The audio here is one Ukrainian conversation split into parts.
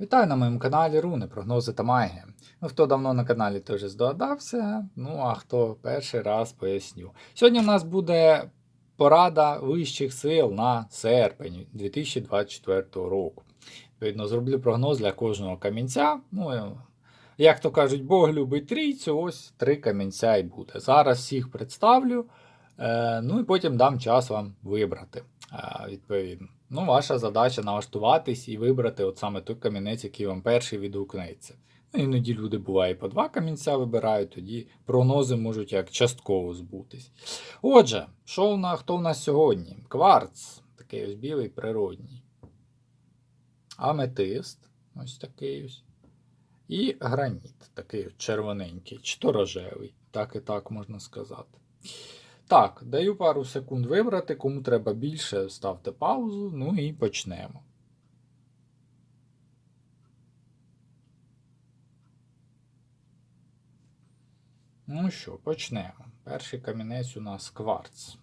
Вітаю на моєму каналі Руни, прогнози та магія. Ну, хто давно на каналі, вже здогадався. Ну, а хто перший раз поясню. Сьогодні у нас буде порада вищих сил на серпень 2024 року. Відповідно, зроблю прогноз для кожного камінця. Ну, е, як то кажуть, Бог любить трійцю, ось три камінця і буде. Зараз всіх представлю. Е, ну і потім дам час вам вибрати. Відповідно. Ну, ваша задача налаштуватись і вибрати от саме той камінець, який вам перший відгукнеться. Ну, іноді люди буває по два камінця вибирають, тоді прогнози можуть як частково збутись. Отже, що у нас, хто у нас сьогодні? Кварц, такий ось білий природній. Аметист, ось такий ось. І граніт, такий червоненький, чи то рожевий, так і так можна сказати. Так, даю пару секунд вибрати. Кому треба більше, ставте паузу, ну і почнемо. Ну що, почнемо. Перший камінець у нас кварц.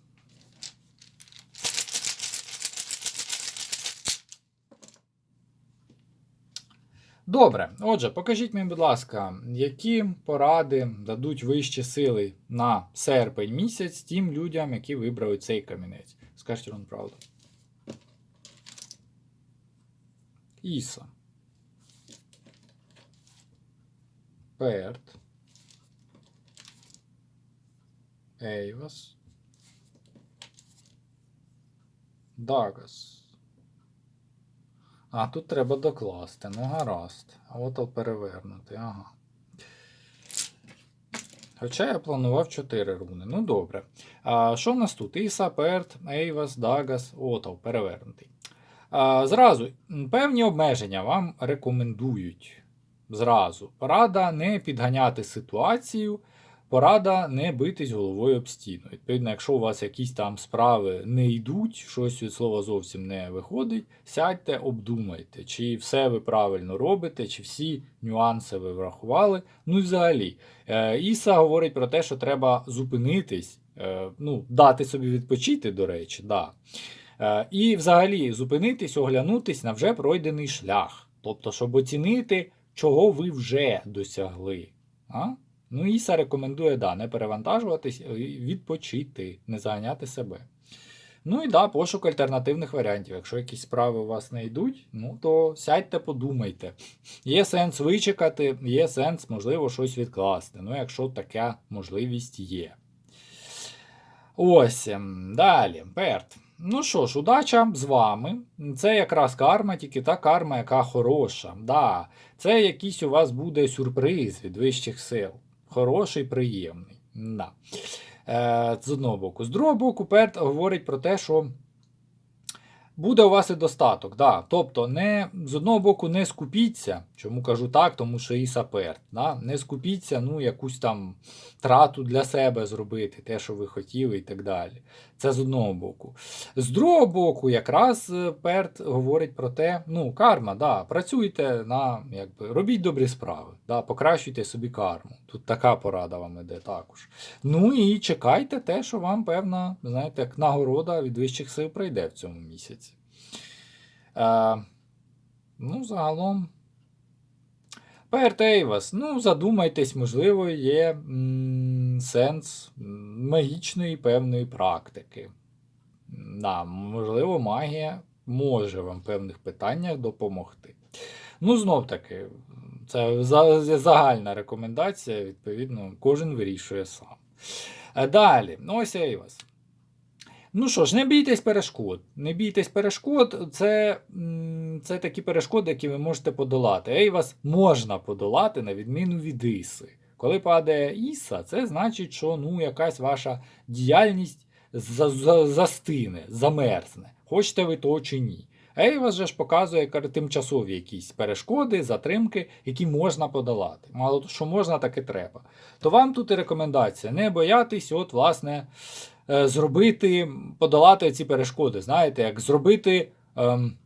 Добре, отже, покажіть мені, будь ласка, які поради дадуть вищі сили на серпень місяць тим людям, які вибрали цей камінець. Скажіть вам правду. Іса. Перт. Ейвас. Дагас. А, тут треба докласти. Ну, гаразд. А от перевернути. Ага. Хоча я планував 4 руни. Ну добре. А, Що в нас тут? Іса, Перт, Ейвас, Дагас, Отов, перевернутий. А, Зразу, певні обмеження вам рекомендують. Зразу. Порада не підганяти ситуацію. Порада не битись головою об стіну. Відповідно, якщо у вас якісь там справи не йдуть, щось від слова зовсім не виходить, сядьте, обдумайте, чи все ви правильно робите, чи всі нюанси ви врахували. Ну і взагалі, е, Іса говорить про те, що треба зупинитись, е, ну, дати собі відпочити, до речі, да. Е, і взагалі зупинитись, оглянутись на вже пройдений шлях. Тобто, щоб оцінити, чого ви вже досягли. А? Ну, Іса рекомендує да, не перевантажуватись, відпочити, не заганяти себе. Ну і да, пошук альтернативних варіантів. Якщо якісь справи у вас не йдуть, ну то сядьте, подумайте. Є сенс вичекати, є сенс, можливо, щось відкласти. Ну, якщо така можливість є. Ось. ем, Далі, Перт. Ну що ж, удача з вами. Це якраз карма, тільки та карма, яка хороша. Да, Це якийсь у вас буде сюрприз від вищих сил. Хороший, приємний. Да. Е, З одного боку. З другого боку, Перт говорить про те, що буде у вас і достаток. Да. Тобто, не, з одного боку, не скупіться. Чому кажу так, тому що і саперт. Да. Не скупіться, ну, якусь там трату для себе зробити, те, що ви хотіли, і так далі. Це з одного боку. З другого боку, якраз е, Перт говорить про те, ну, карма, да, працюйте на, якби, робіть добрі справи, да, покращуйте собі карму. Тут така порада вам іде також. Ну і чекайте те, що вам, певна, знаєте, як нагорода від вищих сил прийде в цьому місяці. Е, ну, загалом. Пертейвас, ну, задумайтесь, можливо, є сенс магічної певної практики. Да, можливо, магія може вам в певних питаннях допомогти. Ну, знов таки, це загальна рекомендація, відповідно, кожен вирішує сам. Е, Далі, ну ось Ейвас. Ну що ж, не бійтесь перешкод. Не бійтесь перешкод, це, це такі перешкоди, які ви можете подолати. Ейвас можна подолати на відміну від Іси. Коли падає Іса, це значить, що ну, якась ваша діяльність за- за- застине, замерзне. Хочете ви того чи ні. Ейвас же ж показує тимчасові якісь перешкоди, затримки, які можна подолати. Мало що можна, так і треба. То вам тут і рекомендація не боятись, от, власне, зробити, подолати ці перешкоди. Знаєте, як зробити, ем,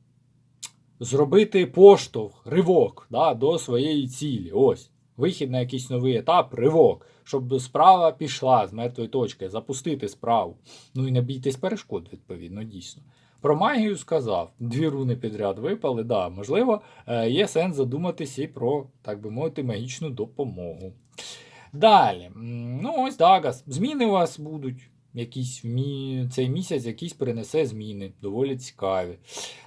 зробити поштовх, ривок да, до своєї цілі. Ось. Вихід на якийсь новий етап, ривок, щоб справа пішла з мертвої точки, запустити справу. Ну і не бійтесь перешкод, відповідно, дійсно. Про магію сказав. Дві руни підряд випали. Да, можливо, е, є сенс задуматися і про, так би мовити, магічну допомогу. Далі. Ну, ось Дагас. Зміни у вас будуть. Якісь мі... цей місяць якісь принесе зміни, доволі цікаві.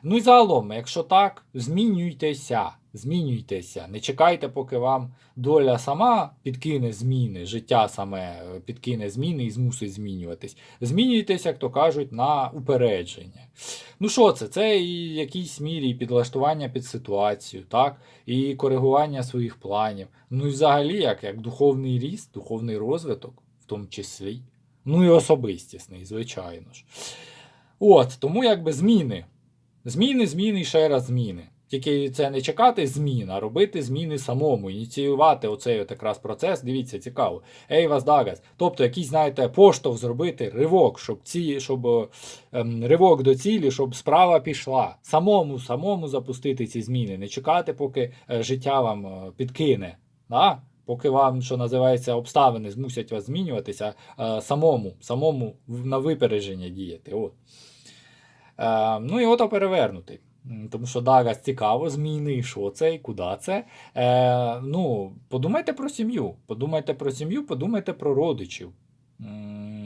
Ну і загалом, якщо так, змінюйтеся, змінюйтеся. Не чекайте, поки вам доля сама підкине зміни, життя саме е, підкине зміни і змусить змінюватись. Змінюйтесь, як то кажуть, на упередження. Ну що це? Це і в якійсь мірі і підлаштування під ситуацію, так? і коригування своїх планів. Ну і взагалі, як, як духовний ріст, духовний розвиток, в тому числі. Ну і особистісний, звичайно ж. От, тому якби зміни. Зміни, зміни і ще раз зміни. Тільки це не чекати змін, а робити зміни самому, ініціювати оцей от якраз процес. Дивіться, цікаво. Ей вас Дагас. Тобто якийсь, знаєте, поштовх зробити, ривок, щоб ці, щоб е, ем, ривок до цілі, щоб справа пішла. Самому, самому запустити ці зміни, не чекати, поки е, життя вам е, підкине. Да? Поки вам, що називається, обставини змусять вас змінюватися, е, самому, самому на випередження діяти. От. Е, ну і ото перевернутий. Тому що Дагас цікаво, зміни, що це, і куди це. Е, ну, подумайте про сім'ю. Подумайте про сім'ю, подумайте про родичів.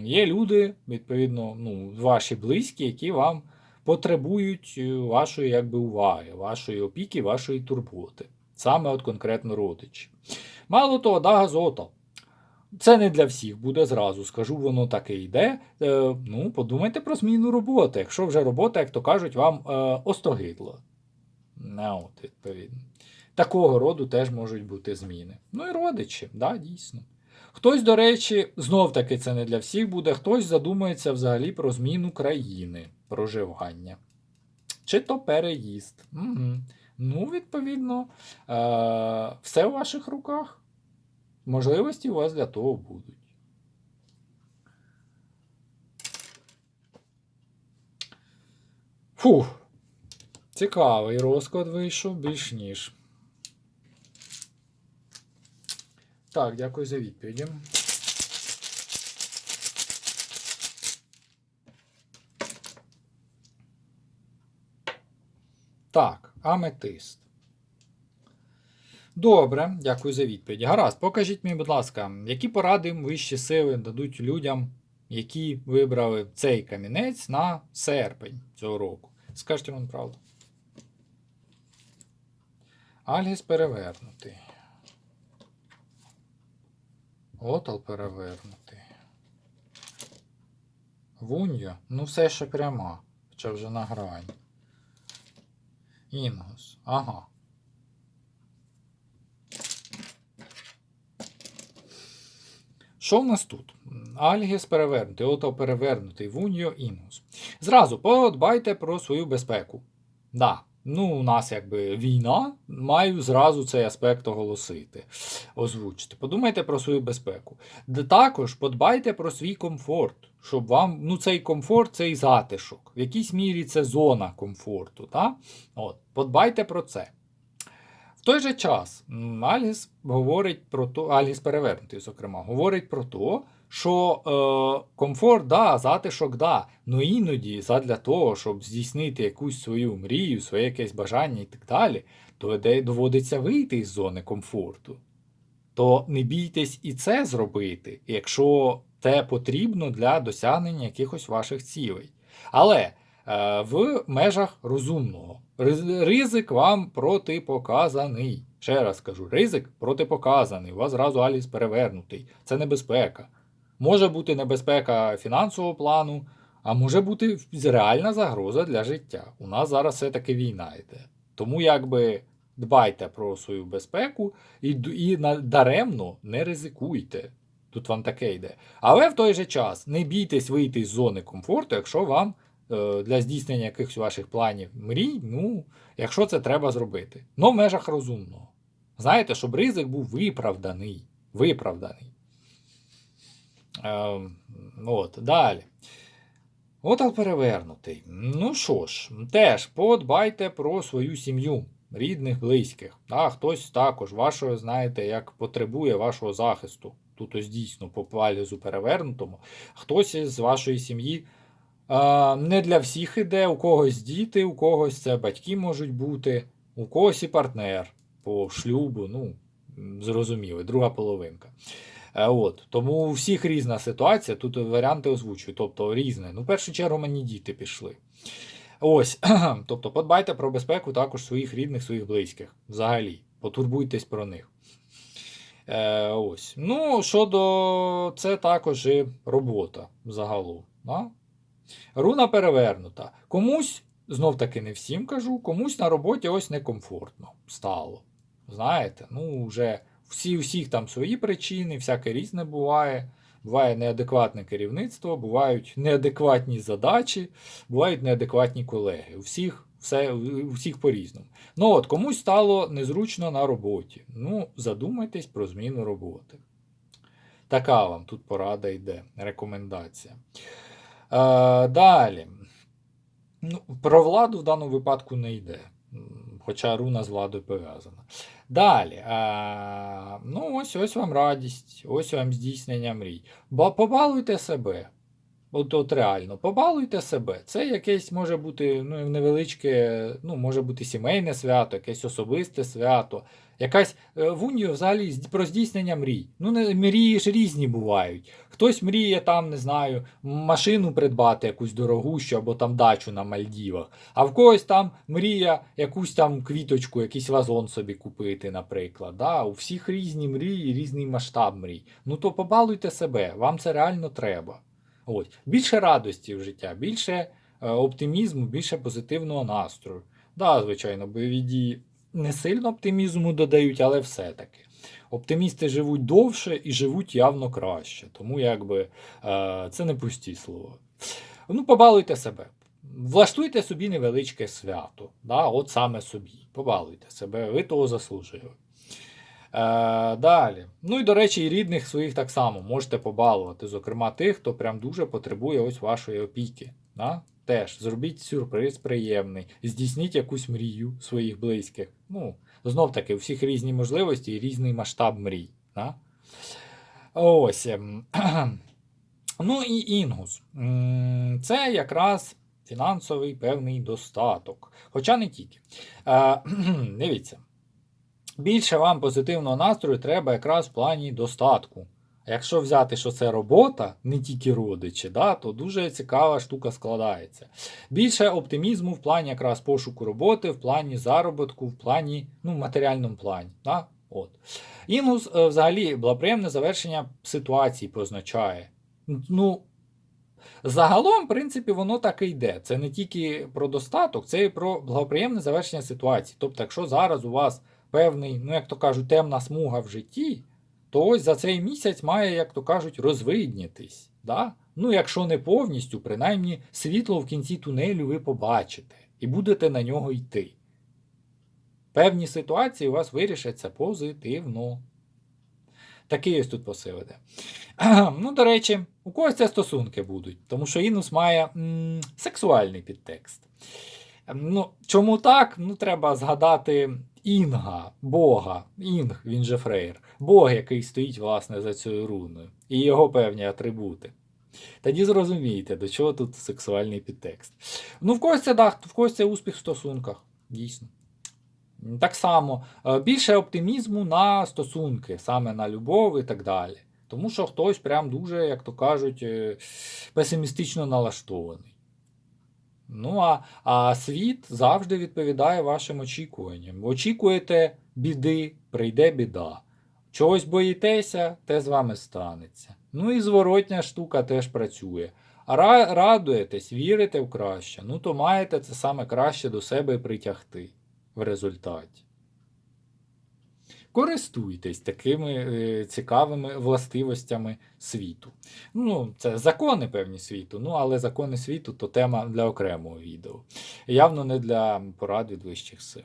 Є люди, відповідно, ну, ваші близькі, які вам потребують е, вашої якби, уваги, вашої опіки, вашої турботи. Саме от конкретно родичі. Мало того, Дагас ото. Це не для всіх буде зразу, скажу, воно таке йде. Е, ну, подумайте про зміну роботи. Якщо вже робота, як то кажуть, вам е, остогидла. От, відповідно. Такого роду теж можуть бути зміни. Ну і родичі, да, дійсно. Хтось, до речі, знов таки це не для всіх буде, хтось задумається взагалі про зміну країни проживання. Чи то переїзд. Угу. Ну, відповідно, е, все в ваших руках. Можливості у вас для того будуть. Фух. Цікавий розклад вийшов більш ніж. Так, дякую за відповіді. Так, аметист. Добре, дякую за відповідь. Гаразд, покажіть мені, будь ласка, які поради вищі сили дадуть людям, які вибрали цей камінець на серпень цього року. Скажіть вам правду. Альгіс перевернутий. Отал перевернутий. Вуньо, ну все ще пряма, хоча вже на грані. Інгус. Ага. Що в нас тут? Альгіс перевернутий, ото перевернутий, Вуньо Інгус. Зразу подбайте про свою безпеку. Да, ну у нас якби війна, маю зразу цей аспект оголосити, озвучити. Подумайте про свою безпеку. Також подбайте про свій комфорт, щоб вам, ну цей комфорт, цей затишок. В якійсь мірі це зона комфорту. Та? От, подбайте про це. В той же час Альгіс говорить про то, Альгіс перевернутий, зокрема, говорить про те, що е, комфорт, да, затишок, да, але іноді задля того, щоб здійснити якусь свою мрію, своє якесь бажання і так далі, то доводиться вийти із зони комфорту. То не бійтесь і це зробити, якщо те потрібно для досягнення якихось ваших цілей. Але е, в межах розумного. Ризик вам протипоказаний. Ще раз кажу, ризик протипоказаний. У вас зразу Аліс перевернутий. Це небезпека. Може бути небезпека фінансового плану, а може бути реальна загроза для життя. У нас зараз все-таки війна йде. Тому якби дбайте про свою безпеку і, і даремно не ризикуйте. Тут вам таке йде. Але в той же час не бійтесь вийти з зони комфорту, якщо вам е, для здійснення якихось ваших планів мрій, ну, якщо це треба зробити. Но в межах розумного. Знаєте, щоб ризик був виправданий. Виправданий. Е, от, далі. Отал перевернутий. Ну що ж, теж подбайте про свою сім'ю, рідних, близьких. А хтось також вашого, знаєте, як потребує вашого захисту. Тут ось дійсно по палізу перевернутому. Хтось із вашої сім'ї А, не для всіх іде, у когось діти, у когось це батьки можуть бути, у когось і партнер по шлюбу, ну, зрозуміло, друга половинка. Е, От, тому у всіх різна ситуація, тут варіанти озвучую, тобто різне. Ну, в першу чергу мені діти пішли. Ось, тобто подбайте про безпеку також своїх рідних, своїх близьких. Взагалі, потурбуйтесь про них. Е, ось. Ну, щодо це також і робота загалом. Да? Руна перевернута. Комусь, знов таки не всім кажу, комусь на роботі ось некомфортно стало. Знаєте, ну вже всі усіх там свої причини, всяке різне буває. Буває неадекватне керівництво, бувають неадекватні задачі, бувають неадекватні колеги. У всіх все, у всіх по-різному. Ну от, комусь стало незручно на роботі. Ну, задумайтесь про зміну роботи. Така вам тут порада йде, рекомендація. Е, далі. Ну, про владу в даному випадку не йде. Хоча руна з владою пов'язана. Далі. Е, ну, ось ось вам радість, ось вам здійснення мрій. Бо побалуйте себе. От, от реально, побалуйте себе. Це якесь може бути ну, невеличке, ну, може бути сімейне свято, якесь особисте свято. Якась е, в унію взагалі про здійснення мрій. Ну, не, мрії ж різні бувають. Хтось мріє там, не знаю, машину придбати якусь дорогущу або там дачу на Мальдівах. А в когось там мрія якусь там квіточку, якийсь вазон собі купити, наприклад. Да? У всіх різні мрії, різний масштаб мрій. Ну то побалуйте себе, вам це реально треба. Ось. Bільше радості в життя, більше е, оптимізму, більше позитивного настрою. Да, звичайно, бойові дії не сильно оптимізму додають, але все-таки. Оптимісти живуть довше і живуть явно краще. Тому якби е, це не пусті слова. Ну, побалуйте себе. Влаштуйте собі невеличке свято. Да? От саме собі. Побалуйте себе, ви того заслужили. Е, далі. Ну і до речі, і рідних своїх так само можете побалувати. Зокрема, тих, хто прям дуже потребує ось вашої опіки. Да? Теж зробіть сюрприз приємний, здійсніть якусь мрію своїх близьких. Ну, знов таки, у всіх різні можливості і різний масштаб мрій. Да? Ось. ем, Ну і інгус. Це якраз фінансовий певний достаток. Хоча не тільки. Е, Дивіться. Більше вам позитивного настрою треба якраз в плані достатку. А якщо взяти, що це робота, не тільки родичі, да, то дуже цікава штука складається. Більше оптимізму в плані якраз пошуку роботи, в плані заробітку, в плані, ну, матеріальному плані. Да? От. Інгус е, взагалі благоприємне завершення ситуації позначає. Ну, загалом, в принципі, воно так і йде. Це не тільки про достаток, це і про благоприємне завершення ситуації. Тобто, якщо зараз у вас певний, ну як то кажуть, темна смуга в житті, то ось за цей місяць має, як то кажуть, розвиднітись. Да? Ну, якщо не повністю, принаймні світло в кінці тунелю ви побачите і будете на нього йти. Певні ситуації у вас вирішаться позитивно. Такий ось тут посил. Ну, до речі, у когось це стосунки будуть, тому що інус має м, сексуальний підтекст. Ем, Ну, чому так? Ну, треба згадати Інга, Бога, Інг, він же Фрейр, Бог, який стоїть, власне, за цією руною, і його певні атрибути. Тоді зрозумієте, до чого тут сексуальний підтекст. Ну, в когось це да, в когось це успіх в стосунках, дійсно. Так само, е, більше оптимізму на стосунки, саме на любов і так далі. Тому що хтось прям дуже, як то кажуть, е, песимістично налаштований. Ну, а, а світ завжди відповідає вашим очікуванням. Очікуєте біди, прийде біда. Чогось боїтеся, те з вами станеться. Ну і зворотня штука теж працює. А ра- радуєтесь, вірите в краще, ну то маєте це саме краще до себе притягти в результаті. Користуйтесь такими е, цікавими властивостями світу. Ну, це закони певні світу, ну але закони світу то тема для окремого відео. Явно не для порад від вищих сил.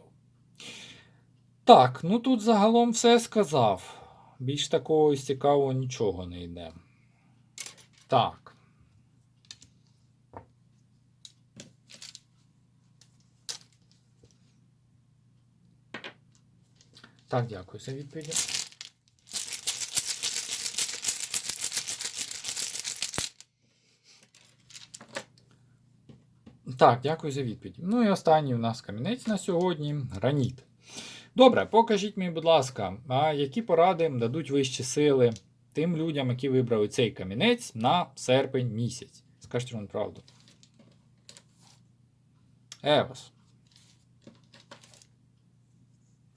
Так, ну тут загалом все сказав. Більш такого цікавого нічого не йде. Так. Так, дякую за відповіді. Так, дякую за відповідь. Ну і останній у нас камінець на сьогодні граніт. Добре, покажіть мені, будь ласка, а які поради дадуть вищі сили тим людям, які вибрали цей камінець на серпень місяць? Скажіть вам правду.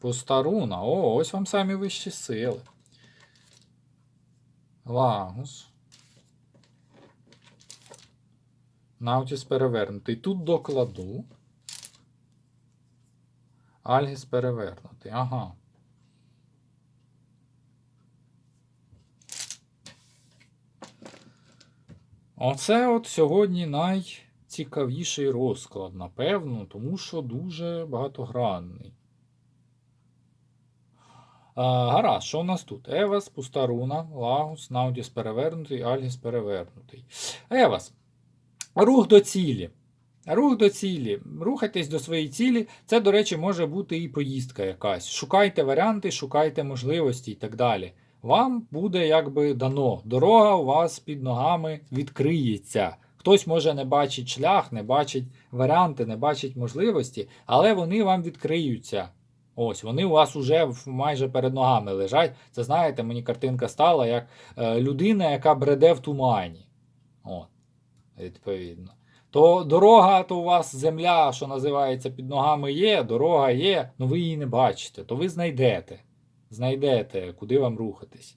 Постаруна. О, ось вам самі вищі сили. Лагус. Наутіс перевернутий. Тут докладу. Альгіс перевернутий. Ага. Оце от сьогодні найцікавіший розклад, напевно, тому що дуже багатогранний. Гаразд, що у нас тут? Евас, Пустаруна, Лагус, Наудіс перевернутий, Альгіс перевернутий. Евас. Рух до цілі. Рух до цілі. Рухайтесь до своєї цілі. Це, до речі, може бути і поїздка якась. Шукайте варіанти, шукайте можливості і так далі. Вам буде якби дано. Дорога у вас під ногами відкриється. Хтось може не бачить шлях, не бачить варіанти, не бачить можливості, але вони вам відкриються. Ось, вони у вас уже майже перед ногами лежать. Це знаєте, мені картинка стала як е, людина, яка бреде в тумані. От, відповідно. То дорога, то у вас земля, що називається, під ногами є, дорога є, але ви її не бачите, то ви знайдете. Знайдете, куди вам рухатись.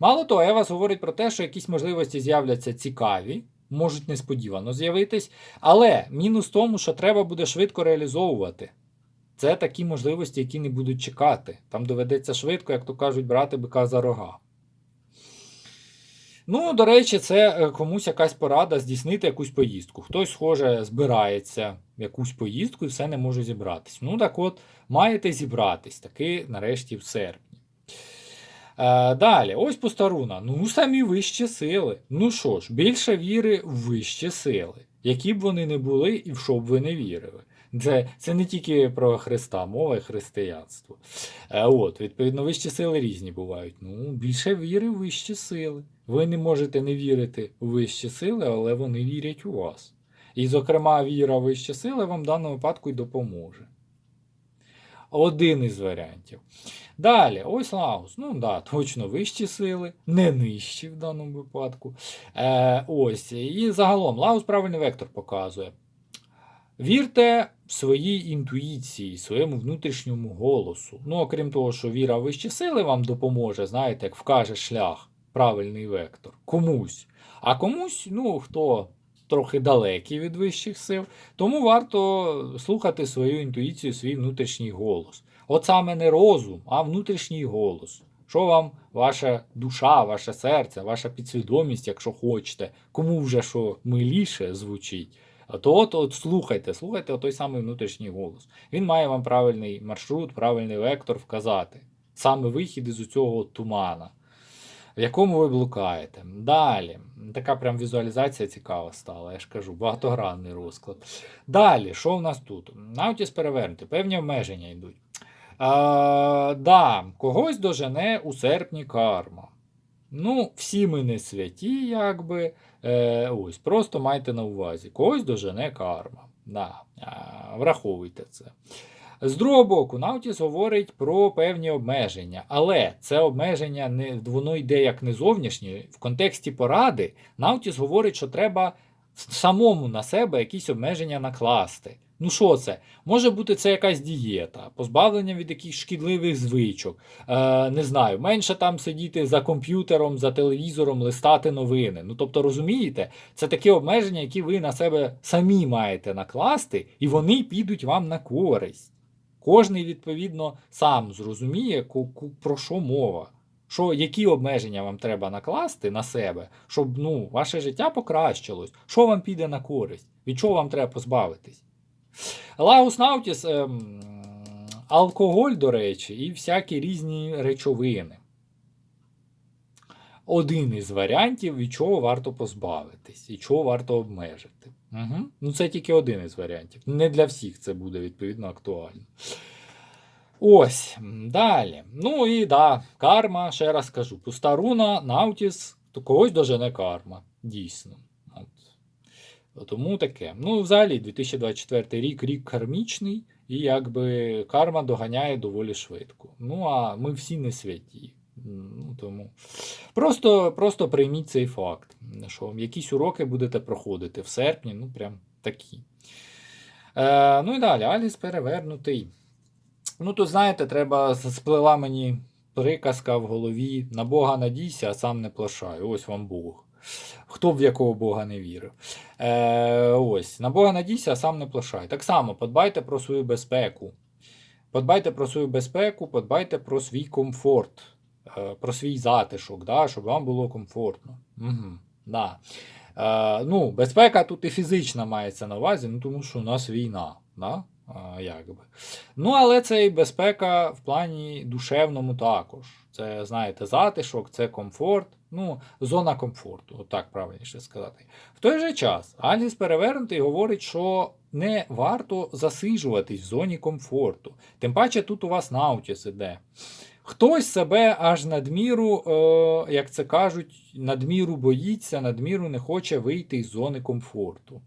Мало того, Евас говорить про те, що якісь можливості з'являться цікаві, можуть несподівано з'явитись, але мінус в тому, що треба буде швидко реалізовувати. Це такі можливості, які не будуть чекати. Там доведеться швидко, як то кажуть, брати бика за рога. Ну, до речі, це е, комусь якась порада здійснити якусь поїздку. Хтось, схоже, збирається в якусь поїздку і все не може зібратись. Ну, так от, маєте зібратись таки нарешті в серпні. Е, далі, ось постаруна. Ну, самі вищі сили. Ну що ж, більше віри в вищі сили, які б вони не були і в що б ви не вірили. Це це не тільки про Христа, мова і християнство. Е, от, Відповідно, вищі сили різні бувають. Ну, Більше віри в вищі сили. Ви не можете не вірити у вищі сили, але вони вірять у вас. І, зокрема, віра в вищі сили вам в даному випадку й допоможе. Один із варіантів. Далі, ось Лаус. Ну, да, точно вищі сили, не нижчі в даному випадку. Е, Ось. І загалом Лаус правильний вектор показує. Вірте своїй інтуїції, своєму внутрішньому голосу. Ну, окрім того, що віра в вищі сили вам допоможе, знаєте, як вкаже шлях, правильний вектор. Комусь. А комусь, ну, хто трохи далекий від вищих сил, тому варто слухати свою інтуїцію, свій внутрішній голос. От саме не розум, а внутрішній голос. Що вам ваша душа, ваше серце, ваша підсвідомість, якщо хочете, кому вже що миліше звучить. То от, от слухайте, слухайте той самий внутрішній голос. Він має вам правильний маршрут, правильний вектор вказати. Саме вихід із цього тумана, в якому ви блукаєте. Далі, така прям візуалізація цікава стала, я ж кажу, багатогранний розклад. Далі, що в нас тут? Наутіс перевернути, певні обмеження йдуть. А, да, Когось дожене у серпні карма. Ну, всі ми не святі, якби. Е, Ось, Просто майте на увазі, когось дожене карма. Да, Враховуйте це. З другого боку, Наутіс говорить про певні обмеження, але це обмеження не воно йде як не зовнішнє. В контексті поради Наутіс говорить, що треба самому на себе якісь обмеження накласти. Ну, що це? Може бути це якась дієта, позбавлення від якихось шкідливих звичок. Е, Не знаю, менше там сидіти за комп'ютером, за телевізором, листати новини. Ну, тобто, розумієте, це такі обмеження, які ви на себе самі маєте накласти, і вони підуть вам на користь. Кожний, відповідно, сам зрозуміє, про що мова. Що, Які обмеження вам треба накласти на себе, щоб ну, ваше життя покращилось, що вам піде на користь, від чого вам треба позбавитись? Лагус Наутіс, ем, алкоголь, до речі, і всякі різні речовини. Один із варіантів, від чого варто позбавитись, і чого варто обмежити. Угу. Ну, Це тільки один із варіантів. Не для всіх це буде відповідно актуально. Ось. Далі. Ну і да, карма, ще раз кажу, пуста руна, Наутіс, то когось дожене карма. Дійсно. Тому таке. Ну, взагалі, 2024 рік рік кармічний, і якби карма доганяє доволі швидко. Ну, а ми всі не святі. Ну, тому просто, просто прийміть цей факт, що якісь уроки будете проходити в серпні, ну прям такі. Е, ну і далі, Аліс перевернутий. Ну, тут, знаєте, треба сплила мені приказка в голові: на Бога надійся, а сам не плашай. Ось вам Бог. Хто в якого Бога не вірив. Е, ось, на Бога надійся, а сам не плашай. Так само, подбайте про свою безпеку. Подбайте про свою безпеку, подбайте про свій комфорт, е, про свій затишок, да, щоб вам було комфортно. Угу, да. Е, ну, безпека тут і фізична мається на увазі, ну, тому що у нас війна. Да? Якби. Ну, але це і безпека в плані душевному також. Це, знаєте, затишок, це комфорт, ну, зона комфорту, от так правильніше сказати. В той же час Аліс перевернутий говорить, що не варто засиджуватись в зоні комфорту. Тим паче тут у вас наутіс іде. Хтось себе аж надміру, е, як це кажуть, надміру боїться, надміру не хоче вийти із зони комфорту.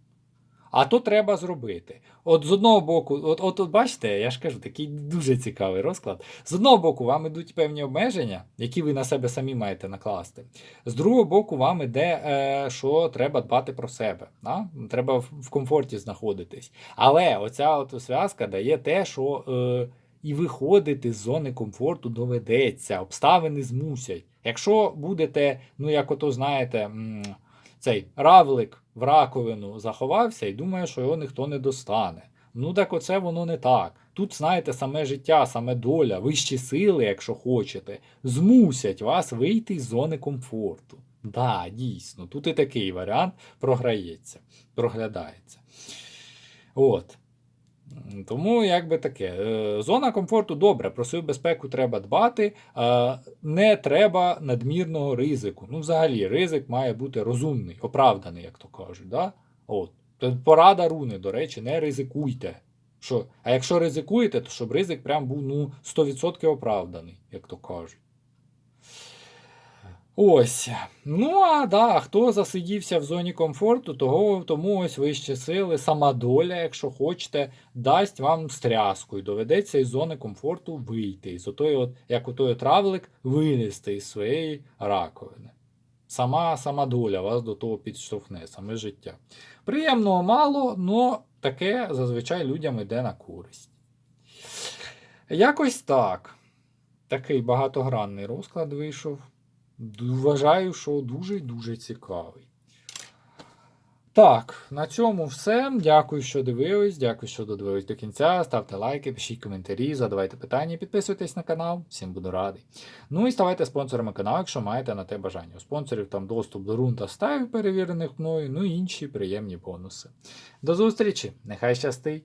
А то треба зробити. От з одного боку, от, от, от бачите, я ж кажу, такий дуже цікавий розклад. З одного боку, вам ідуть певні обмеження, які ви на себе самі маєте накласти. З другого боку, вам іде, е, що треба дбати про себе. Да? Треба в, комфорті знаходитись. Але оця от зв'язка дає те, що е, і виходити з зони комфорту доведеться, обставини змусять. Якщо будете, ну як ото знаєте, м, цей равлик в раковину заховався і думає, що його ніхто не достане. Ну так оце воно не так. Тут, знаєте, саме життя, саме доля, вищі сили, якщо хочете, змусять вас вийти з зони комфорту. Да, дійсно, тут і такий варіант програється, проглядається. От. Тому якби таке. Е, Зона комфорту добре, про свою безпеку треба дбати, е, не треба надмірного ризику. Ну, взагалі, ризик має бути розумний, оправданий, як то кажуть. Да? От. Порада руни, до речі, не ризикуйте. Що? А якщо ризикуєте, то щоб ризик прям був ну, 100% оправданий, як то кажуть. Ось. Ну, а да, хто засидівся в зоні комфорту, того, тому ось вищі сили, сама доля, якщо хочете, дасть вам стряску і доведеться із зони комфорту вийти. Із отої, от, як у той травлик, вилізти із своєї раковини. Сама, сама доля вас до того підштовхне, саме життя. Приємного мало, але таке зазвичай людям йде на користь. Якось так. Такий багатогранний розклад вийшов. Вважаю, що дуже і дуже цікавий. Так, на цьому все. Дякую, що дивились. Дякую, що додивились до кінця. Ставте лайки, пишіть коментарі, задавайте питання, підписуйтесь на канал. Всім буду радий. Ну і ставайте спонсорами каналу, якщо маєте на те бажання. У спонсорів там доступ до рун та перевірених мною, ну і інші приємні бонуси. До зустрічі! Нехай щастить!